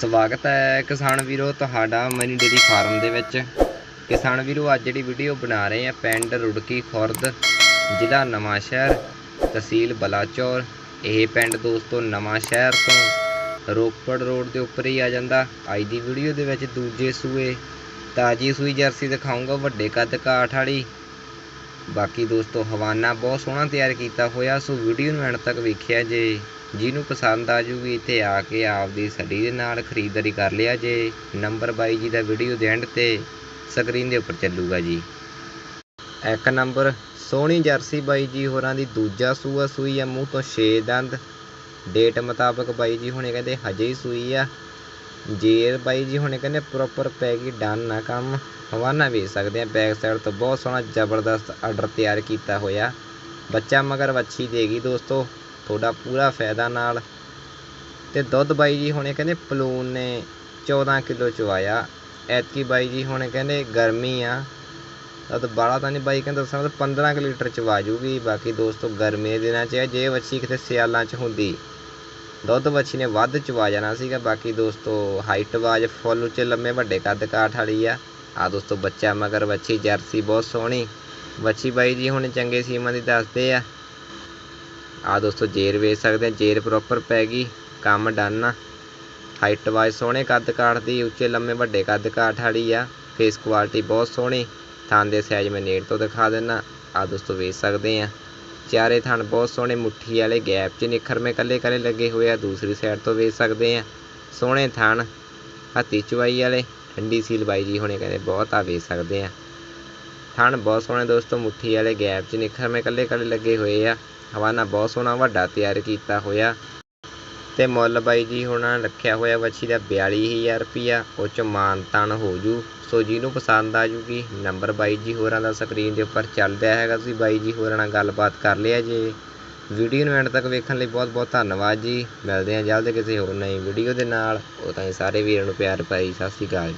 ਸਵਾਗਤ ਹੈ ਕਿਸਾਨ ਵੀਰੋ, ਤੁਹਾਡਾ ਮਨੀ ਡੇਰੀ ਫਾਰਮ ਦੇ ਵਿੱਚ। ਕਿਸਾਨ ਵੀਰੋ, ਅੱਜ ਜਿਹੜੀ ਵੀਡੀਓ ਬਣਾ ਰਹੇ ਆ ਪਿੰਡ ਰੁੜਕੀ ਖੁਰਦ, ਜ਼ਿਲ੍ਹਾ ਨਵਾਂਸ਼ਹਿਰ ਤਹਿਸੀਲ ਬਲਾਚੌਰ। ਇਹ ਪਿੰਡ ਦੋਸਤੋ ਨਵਾਂਸ਼ਹਿਰ ਤੋਂ ਰੋਪੜ ਰੋਡ ਦੇ ਉੱਪਰ ਹੀ ਆ ਜਾਂਦਾ। ਅੱਜ ਦੀ ਵੀਡੀਓ ਦੇ ਵਿੱਚ ਦੂਜੇ ਸੂਏ, ਤਾਜੀ ਸੂਈ ਜਰਸੀ ਦਿਖਾਉਂਗਾ ਵੱਡੇ ਕੱਦ ਕਾਠ ਵਾਲੀ। ਬਾਕੀ ਦੋਸਤੋ, ਹਵਾਨਾ ਬਹੁਤ ਸੋਹਣਾ ਤਿਆਰ ਕੀਤਾ ਹੋਇਆ, ਸੋ ਵੀਡੀਓ ਨੂੰ ਐਂਡ ਤੱਕ ਵੇਖਿਆ ਜੇ। ਜਿਹਨੂੰ ਪਸੰਦ ਆ ਜੂਗੀ, ਇੱਥੇ ਆ ਕੇ ਆਪਦੀ ਸੱਡੀ ਦੇ ਨਾਲ ਖਰੀਦਦਾਰੀ ਕਰ ਲਿਆ ਜੇ। ਨੰਬਰ ਬਾਈ ਜੀ ਦਾ ਵੀਡੀਓ ਦੇ ਐਂਡ ਤੇ ਸਕਰੀਨ ਦੇ ਉੱਪਰ ਚੱਲੂਗਾ ਜੀ। ਇੱਕ ਨੰਬਰ, ਸੋਹਣੀ ਜਰਸੀ ਬਾਈ ਜੀ ਹੋਰਾਂ ਦੀ, ਦੂਜਾ ਸੂਆ ਸੂਈ ਆ, ਮੂੰਹ ਤੋਂ 6 ਦੰਦ। ਡੇਟ ਮੁਤਾਬਕ ਬਾਈ ਜੀ ਹੁਣੇ ਕਹਿੰਦੇ ਹਜੇ ਹੀ ਸੂਈ ਆ। ਜੇਰ ਬਾਈ ਜੀ ਹੁਣੇ ਕਹਿੰਦੇ ਪ੍ਰੋਪਰ ਪੈ ਗਈ ਡਨ ਨਾ ਕੰਮ। ਹਵਾਨਾ ਵੇਚ ਸਕਦੇ ਆ ਬੈਕ ਸਾਈਡ ਤੋਂ ਬਹੁਤ ਸੋਹਣਾ ਜ਼ਬਰਦਸਤ ਆਰਡਰ ਤਿਆਰ ਕੀਤਾ ਹੋਇਆ। ਬੱਚਾ ਮਗਰ ਵੱਛੀ ਦੇਗੀ ਦੋਸਤੋ ਤੁਹਾਡਾ ਪੂਰਾ ਫਾਇਦਾ ਨਾਲ। ਤੇ ਦੁੱਧ ਬਾਈ ਜੀ ਹੁਣੇ ਕਹਿੰਦੇ ਪਲੂਨ ਨੇ 14 ਕਿਲੋ ਚਵਾਇਆ ਐਤਕੀ ਬਾਈ ਜੀ ਹੁਣੇ ਕਹਿੰਦੇ ਗਰਮੀ ਆ। ਤਦ ਬਾਲਾ ਤਾਂ ਨਹੀਂ ਬਾਈ ਕਹਿੰਦਾ ਦੱਸਣਾ ਤਾਂ 15 ਕੁ ਲੀਟਰ ਚਵਾ ਜੂਗੀ। ਬਾਕੀ ਦੋਸਤੋ ਗਰਮੀ ਦੇ ਦਿਨਾਂ 'ਚ ਹੈ, ਜੇ ਵੱਛੀ ਕਿਤੇ ਸਿਆਲਾਂ 'ਚ ਹੁੰਦੀ। ਦੁੱਧ ਵੱਛੀ ਨੇ ਵੱਧ ਚਵਾ ਜਾਣਾ ਸੀਗਾ, ਬਾਕੀ ਦੋਸਤੋ ਹਾਈਟ ਵਾਜ ਫੁੱਲ ਉੱਚੇ ਲੰਮੇ ਵੱਡੇ ਕੱਦ ਕਾਠ ਵਾਲੀ ਆ। ਆ ਦੋਸਤੋ ਬੱਚਾ ਮਗਰ ਵੱਛੀ, ਜਰਸੀ ਬਹੁਤ ਸੋਹਣੀ। ਵੱਛੀ ਬਾਈ ਜੀ ਹੁਣ ਚੰਗੇ ਸੀਮਾ ਦੀ ਦੱਸਦੇ ਆ। ਆ ਦੋਸਤੋ ਜੇਰ ਵੇਚ ਸਕਦੇ ਆ, ਜੇਰ ਪ੍ਰੋਪਰ ਪੈ ਗਈ, ਕੰਮ ਡਨ ਆ। ਹਾਈਟ ਵਾਜ ਸੋਹਣੇ ਕੱਦ ਕਾਠ ਦੀ, ਉੱਚੇ ਲੰਮੇ ਵੱਡੇ ਕੱਦ ਕਾਠ ਵਾਲੀ ਆ। ਫੇਸ ਕੁਆਲਿਟੀ ਬਹੁਤ ਸੋਹਣੀ। ਥਾਂ ਦੇ ਸਾਈਜ਼ ਮੈਂ ਨੇੜ ਤੋਂ ਦਿਖਾ ਦਿੰਨਾ। ਆ ਦੋਸਤੋ ਵੇਚ ਸਕਦੇ ਆ। ਚਾਰੇ ਥਣ ਬਹੁਤ ਸੋਹਣੇ ਮੁੱਠੀ ਵਾਲੇ ਗੈਪ 'ਚ ਨਿਖਰਵੇਂ ਕੱਲੇ ਕੱਲੇ ਲੱਗੇ ਹੋਏ ਆ, ਦੂਸਰੀ ਸਾਈਡ ਤੋਂ ਵੇਚ ਸਕਦੇ ਆ। ਸੋਹਣੇ ਥਣ ਹੱਤੀ ਚੁਆਈ ਵਾਲੇ, ਠੰਡੀ ਸੀਲ ਬਾਈ ਜੀ ਹੁਣੇ ਕਹਿੰਦੇ ਬਹੁਤ ਆ ਵੇਚ ਸਕਦੇ ਆ। ਥਣ ਬਹੁਤ ਸੋਹਣੇ ਦੋਸਤੋ, ਮੁੱਠੀ ਵਾਲੇ ਗੈਪ 'ਚ ਨਿਖਰਵੇਂ ਕੱਲੇ ਕੱਲੇ ਲੱਗੇ ਹੋਏ ਆ। ਹਵਾਨਾ ਬਹੁਤ ਸੋਹਣਾ, ਵੱਡਾ ਤਿਆਰ ਕੀਤਾ ਹੋਇਆ। ਅਤੇ ਮੁੱਲ ਬਾਈ ਜੀ ਹੋਣਾ ਰੱਖਿਆ ਹੋਇਆ ਵੱਛੀ ਦਾ ਬਿਆਲੀ ਹਜ਼ਾਰ ਰੁਪਈਆ ਉਹ ਚ ਮਾਨ ਤਾਨ ਹੋ ਜੂ। ਸੋ ਜਿਹਨੂੰ ਪਸੰਦ ਆ ਜੂਗੀ, ਨੰਬਰ ਬਾਈ ਜੀ ਹੋਰਾਂ ਦਾ ਸਕਰੀਨ ਦੇ ਉੱਪਰ ਚੱਲਦਾ ਹੈਗਾ ਤੁਸੀਂ ਬਾਈ ਜੀ ਹੋਰਾਂ ਨਾਲ ਗੱਲਬਾਤ ਕਰ ਲਿਆ ਜੇ। ਵੀਡੀਓ ਨੂੰ ਐਂਡ ਤੱਕ ਵੇਖਣ ਲਈ ਬਹੁਤ ਬਹੁਤ ਧੰਨਵਾਦ ਜੀ। ਮਿਲਦੇ ਹਾਂ ਜਲਦ ਕਿਸੇ ਹੋਰ ਨਵੀਂ ਵੀਡੀਓ ਦੇ ਨਾਲ। ਉਹ ਤਾਂ ਸਾਰੇ ਵੀਰਾਂ ਨੂੰ ਪਿਆਰ ਭਰੀ ਸਤਿ ਸ਼੍ਰੀ ਅਕਾਲ।